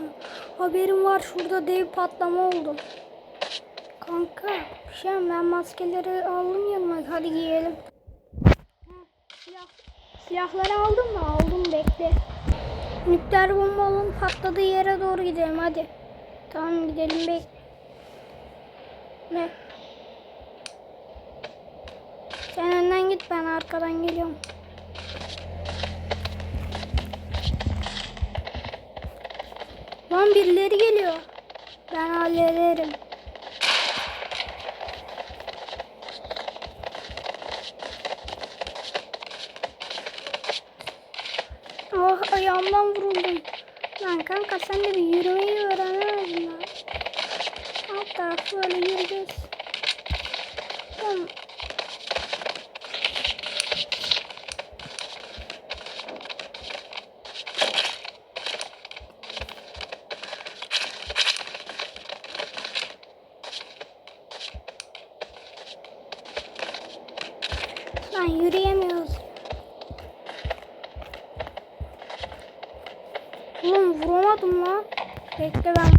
mı? Haberim var şurada dev patlama oldu. Kanka bir şey mi? ben maskeleri aldım yanıma hadi giyelim. Ha, silah, silahları aldın mı? Aldım bekle. Nükleer bombanın patladığı yere doğru gidelim hadi. Tamam gidelim bek. Ne? Sen önden git ben arkadan geliyorum. Lan birileri geliyor. Ben hallederim. Ah ayağımdan vuruldum. Lan kanka sen de bir yürümeyi öğrenemedin lan. Alt tarafı böyle yürüyeceğiz. Tamam. Lan yürüyemiyoruz. Oğlum vuramadım lan. Bekle ben.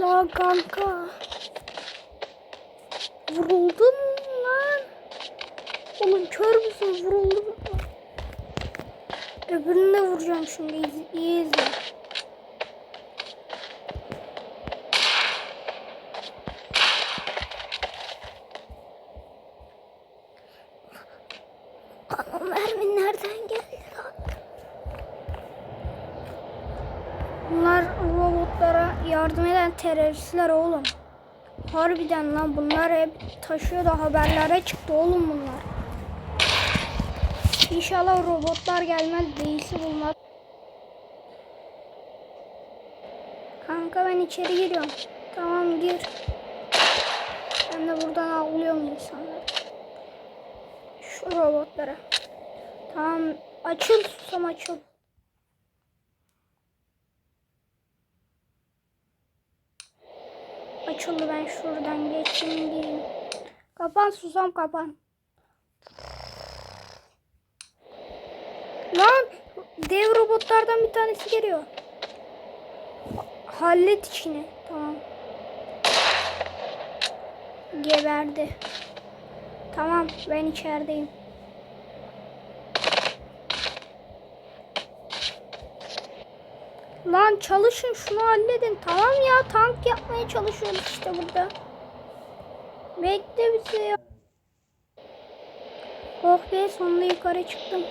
La kanka. Vuruldun lan. Oğlum kör müsün? Vuruldum. Öbürünü de vuracağım şimdi. İyi izle. O mermi nereden geldi lan? Bunlar robotlara yardım eden teröristler oğlum. Harbiden lan bunlar hep taşıyor da haberlere çıktı oğlum bunlar. İnşallah robotlar gelmez değilse bulmaz. Kanka ben içeri giriyorum. Tamam gir. Ben de buradan avlıyorum insanları. Şu robotlara. Tamam açıl susam açıl. Açıldı ben şuradan geçeyim gireyim. Kapan susam kapan. Lan dev robotlardan bir tanesi geliyor. Hallet içini. Tamam. Geberdi. Tamam ben içerideyim. Lan çalışın şunu halledin. Tamam ya tank yapmaya çalışıyoruz işte burada. Bekle bizi ya. Oh be sonunda yukarı çıktım.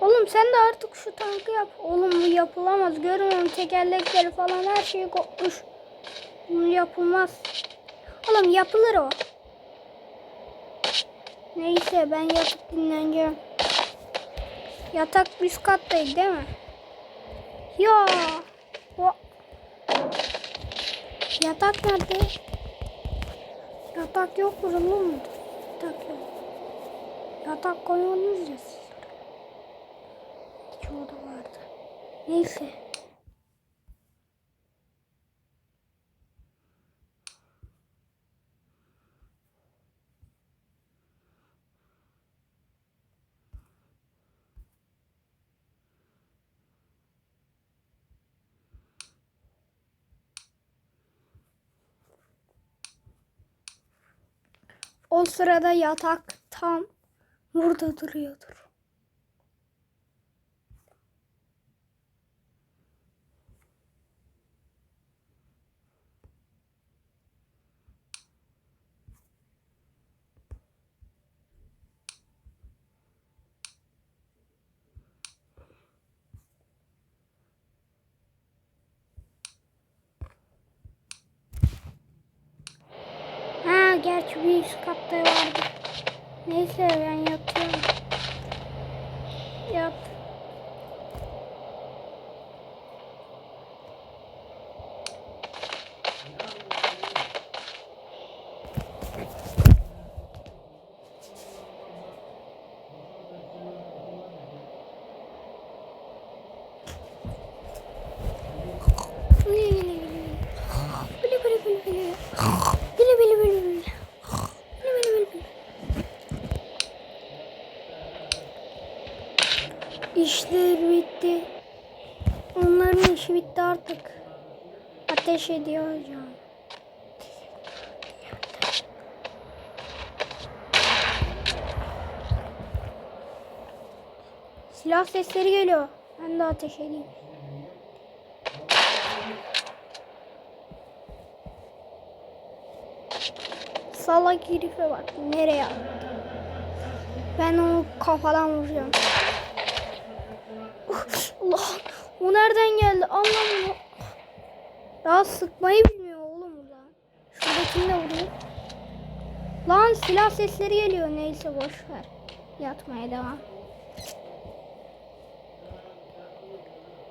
Oğlum sen de artık şu tankı yap. Oğlum bu yapılamaz. Görmüyorum tekerlekleri falan her şeyi kopmuş. Yapılmaz. Oğlum yapılır o. Neyse ben yatıp dinleneceğim. Yatak üst kattaydı değil mi? Ya. O. Yatak nerede? Yatak yok burada mı? Yatak yok. Yatak koymadınız ya siz. İki oda vardı. Neyse. O sırada yatak tam burada duruyordur. Ha gerçi bir üst katta vardı. Neyse ben yatıyorum. Yat. İşi bitti artık. Ateş ediyor hocam. Silah sesleri geliyor. Ben de ateş edeyim. Salak herife bak. Nereye attı? Ben onu kafadan vuracağım. Allah. O nereden geldi? Allah'ım. Daha sıkmayı bilmiyor oğlum burada. Şuradakini de vurayım. Lan silah sesleri geliyor. Neyse boş ver. Yatmaya devam.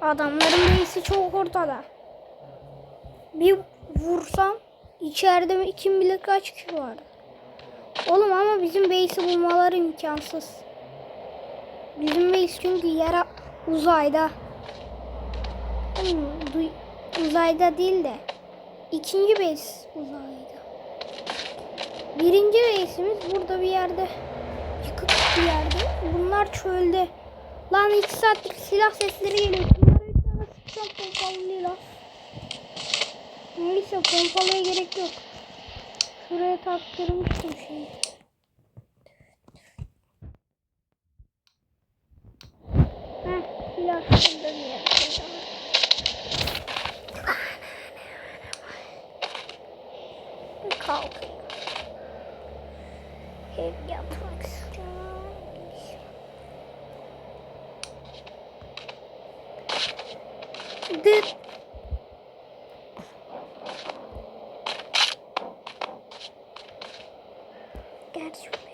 Adamların reisi çok ortada. Bir vursam içeride kim bilir kaç kişi var. Oğlum ama bizim base'i bulmaları imkansız. Bizim base çünkü yere uzayda. Uzayda değil de ikinci base uzayda. Birinci base'imiz burada bir yerde. Yıkık bir yerde. Bunlar çölde. Lan iki saatlik silah sesleri geliyor. Bunları bir tane sıksam pompalıyla. Neyse pompalıya gerek yok. Şuraya taktırmıştım şeyi. Heh, silah şurada Dıt. Gerçi böyle.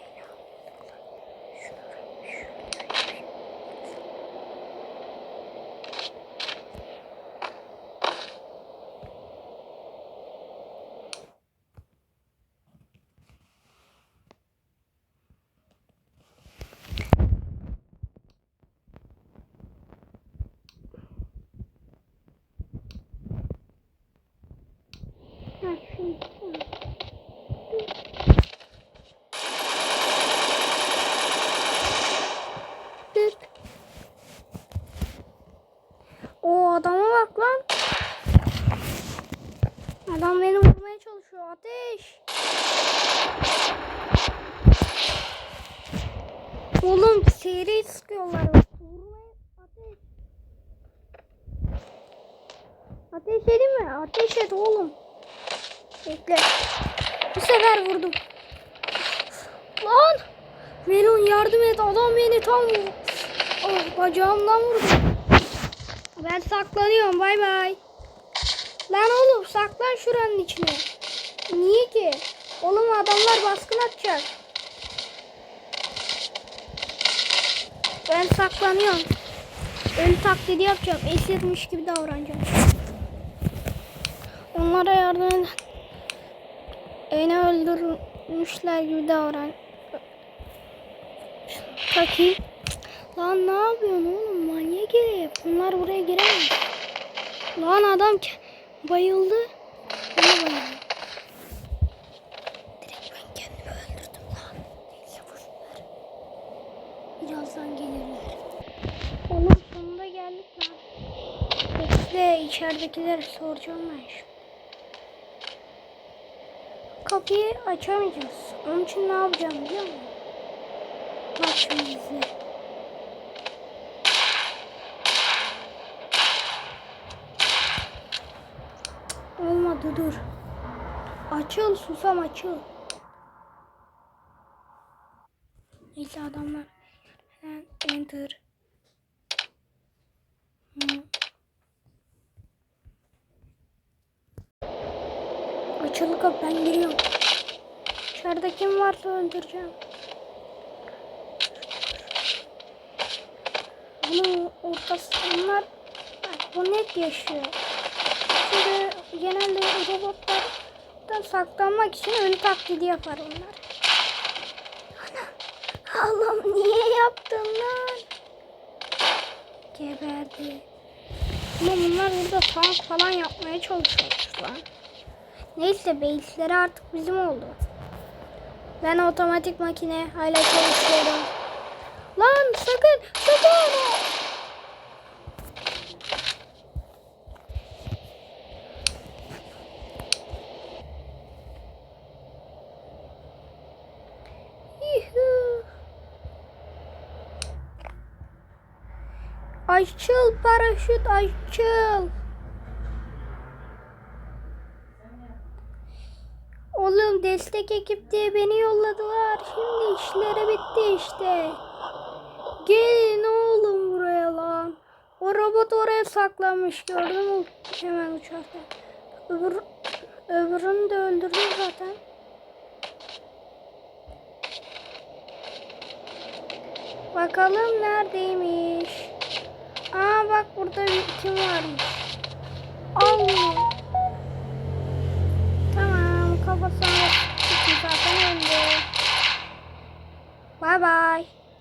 Ha, şimdi. Dıt. O adama bak lan. Adam beni vurmaya çalışıyor. Ateş. Oğlum seri sıkıyorlar. Vurmaya ateş. Ateş edeyim mi? Ateş et oğlum. Bekle. Bu sefer vurdum. Lan! Melon yardım et. Adam beni tam. Oh, bacağımdan vurdu. Ben saklanıyorum. Bay bay. Lan oğlum saklan şuranın içine. Niye ki? Oğlum adamlar baskın atacak. Ben saklanıyorum. Ölü taklidi yapacağım. Esirmiş gibi davranacağım. Onlara yardım edin. Beni öldürmüşler gibi davran. Takayım. Lan ne yapıyorsun oğlum herif. Bunlar buraya giremez. Lan adam bayıldı. Ben bayıldım. Direkt ben kendimi öldürdüm lan. Boşver. Birazdan gelirler. Oğlum sonunda geldik lan. Bekle içeridekileri soracağım ben şimdi. Kapıyı açamayacağız. Onun için ne yapacağım biliyor musun? Bak şimdi izle. Olmadı dur. Açıl susam açıl. Neyse adamlar. Hemen enter. Hı. Açıldı kapı ben giriyorum. İçeride kim varsa öldüreceğim. Bunun ortası onlar bak, bu net yaşıyor. Genelde robotlardan saklanmak için ölü taklidi yapar onlar. Ana, Allah'ım niye yaptın lan? Geberdi. Ama bunlar burada tank falan yapmaya çalışıyorlar lan. Neyse base'leri artık bizim oldu. Ben otomatik makine hala çalışıyorum. Lan sakın sakın. Açıl paraşüt açıl. Oğlum destek ekip diye beni yolladılar. Şimdi işleri bitti işte. Gelin oğlum buraya lan. O robot oraya saklanmış gördün mü? Hemen uçarken. Öbür, öbürünü de öldürdüm zaten. Bakalım neredeymiş. Aa bak burada bir kim varmış. Allah. Tamam kafasına sıktım zaten öldü. Bye bye.